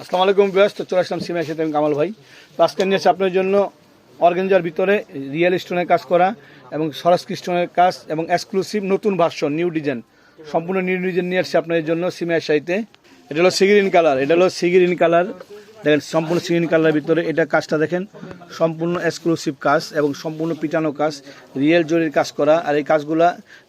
আসসালামু আলাইকুম ব্যস্ত চলে আসলাম সিমা সাথে কামাল ভাই। তো আজকে নিয়েছে আপনার জন্য অর্গেঞ্জার ভিতরে রিয়েল স্টোনের কাজ করা এবং সরাস স্টোনের কাজ এবং এক্সক্লুসিভ নতুন ভার্সন নিউ ডিজাইন সম্পূর্ণ নিউ ডিজাইন নিয়ে আসছে আপনাদের জন্য সিমা সাইতে এটা হলো সিগিরিন কালার এটা হলো সিগিরিন কালার দেখেন, সম্পূর্ণ সিগিরিন কালারের ভিতরে এটা কাজটা দেখেন, সম্পূর্ণ এক্সক্লুসিভ কাজ এবং সম্পূর্ণ পিটানো কাজ রিয়েল জরির কাজ করা, আর এই কাজগুলা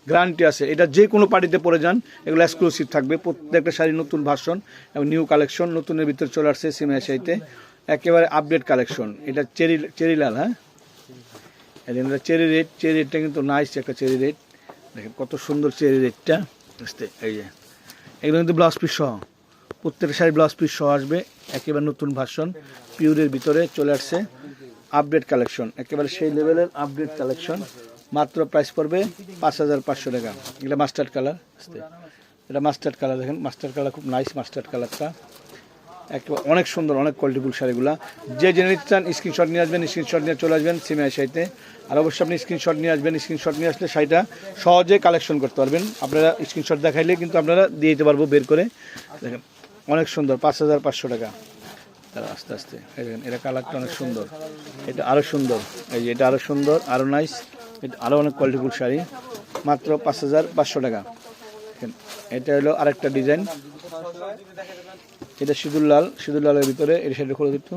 গ্যারান্টি আছে। এটা যে কোনো পার্টিতে পরে যান, এগুলো এক্সক্লুসিভ থাকবে। প্রত্যেকটা শাড়ি নতুন ভার্সন এবং নিউ কালেকশন নতুনের ভিতরে চলে আসছে সিমের সাইতে একেবারে আপডেট কালেকশন এটা চেরি চেরি লাল হ্যাঁ? এটা চেরি রেড চেরি রেডটা কিন্তু নাইস একটা চেরি রেড দেখেন, কত সুন্দর চেরি রেডটা বুঝতে এই যে, এগুলো কিন্তু ব্লাউজ পিস সহ। প্রত্যেকটা শাড়ি ব্লাউজ পিস সহ আসবে। একেবারে নতুন ভার্সন পিউরের ভিতরে চলে আসছে আপডেট কালেকশন একেবারে সেই লেভেলের আপডেট কালেকশন মাত্র প্রাইস পড়বে পাঁচ হাজার পাঁচশো টাকা। এটা মাস্টার্ড কালার এটা মাস্টার্ড কালার দেখেন। মাস্টার্ড কালার খুব নাইস মাস্টার্ড কালারটা একেবারে অনেক সুন্দর, অনেক কোয়ালিটিফুল শাড়িগুলা যে জেনে নিতে চান স্ক্রিনশট নিয়ে আসবেন স্ক্রিনশট নিয়ে চলে আসবেন সিমের শাড়িতে। আর অবশ্যই আপনি স্ক্রিনশট নিয়ে আসবেন স্ক্রিনশট নিয়ে আসলে শাড়িটা সহজে কালেকশন করতে পারবেন। আপনারা স্ক্রিনশট দেখাইলে কিন্তু আপনারা দিয়ে দিতে পারব বের করে। দেখেন অনেক সুন্দর, পাঁচ হাজার পাঁচশো টাকা। তারা আস্তে আস্তে দেখেন এটা কালারটা অনেক সুন্দর। এটা আরও সুন্দর, এই যে এটা আরও সুন্দর আরও নাইস এটা আরও অনেক কোয়ালিটিফুল শাড়ি। মাত্র পাঁচ হাজার পাঁচশো টাকা। এটা হলো আরেকটা ডিজাইন এটা সিঁদুর লাল, সিঁদুর লালের ভিতরে, এই শাড়িটা খুলে দিত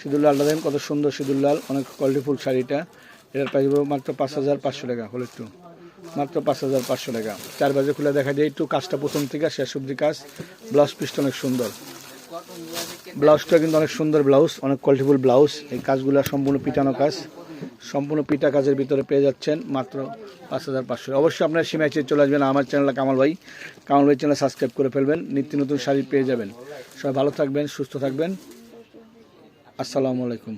সিঁদুর লালটা দেখেন কত সুন্দর সিঁদুর লাল, অনেক কোয়ালিটিফুল শাড়িটা। এটার প্রাইস মাত্র পাঁচ হাজার পাঁচশো টাকা হলো একটু মাত্র পাঁচ হাজার পাঁচশো টাকা। চার বাজে খুলে দেখা যায়, একটু কাজটা প্রথম থেকে শেষ অব্দি কাজ। ব্লাউজ পিসটা অনেক সুন্দর। ব্লাউজটা কিন্তু অনেক সুন্দর ব্লাউজ, অনেক কোয়ালিটিফুল ব্লাউজ। এই কাজগুলো সম্পূর্ণ পিটানো কাজ। সম্পূর্ণ পিটা কাজের ভিতরে পেয়ে যাচ্ছেন মাত্র পাঁচ হাজার পাঁচশো। অবশ্যই আপনার সীমায় চেয়ে চলে আসবেন আমার চ্যানেল কামাল ভাই। কামাল ভাই চ্যানেল সাবস্ক্রাইব করে ফেলবেন, নিত্য নতুন শাড়ি পেয়ে যাবেন। সবাই ভালো থাকবেন, সুস্থ থাকবেন। আসসালামু আলাইকুম।